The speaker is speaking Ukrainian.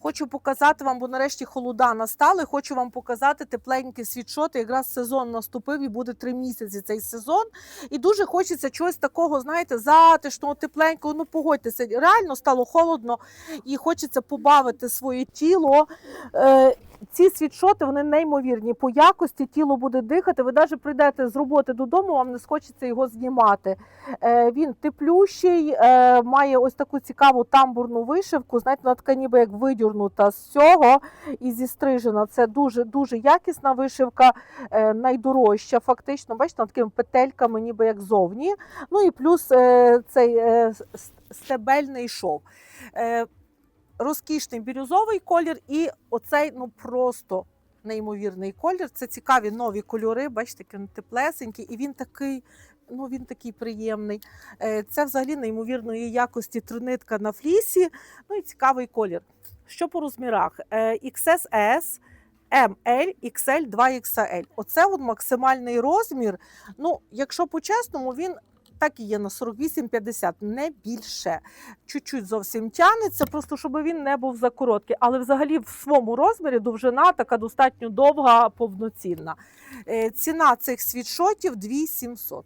Хочу показати вам, бо нарешті холода настали. Хочу вам показати тепленькі світшоти. Якраз сезон наступив і буде три місяці цей сезон. І дуже хочеться чогось такого, знаєте, затишного, тепленького. Ну погодьтеся, реально стало холодно і хочеться побавити своє тіло. Е, ці світшоти вони неймовірні по якості. Тіло буде дихати. Ви навіть прийдете з роботи додому, вам не схочеться його знімати. Е, він теплющий, е, має ось таку цікаву тамбурну вишивку. Знаєте, вона така ніби як видюрнута з цього і зістрижена. Це дуже дуже якісна вишивка, е, найдорожча. Фактично, бачите, такими петельками, ніби як зовні. Ну і плюс цей стебельний шов. Розкішний бірюзовий колір, і оцей ну просто неймовірний колір. Це цікаві нові кольори. Бачите, які вони теплесенькі, і він такий. Ну, він такий приємний. Е, Це взагалі неймовірної якості трунитка на флісі. Ну і цікавий колір. Що по розмірах? XSS, ML, XL, 2XL. Оце от максимальний розмір. Ну, якщо по-чесному, він так і є на 48-50, не більше. Чуть-чуть зовсім тянеться, просто щоб він не був за короткий. Але взагалі в своєму розмірі довжина така достатньо довга, повноцінна. Е, Ціна цих світшотів 2700.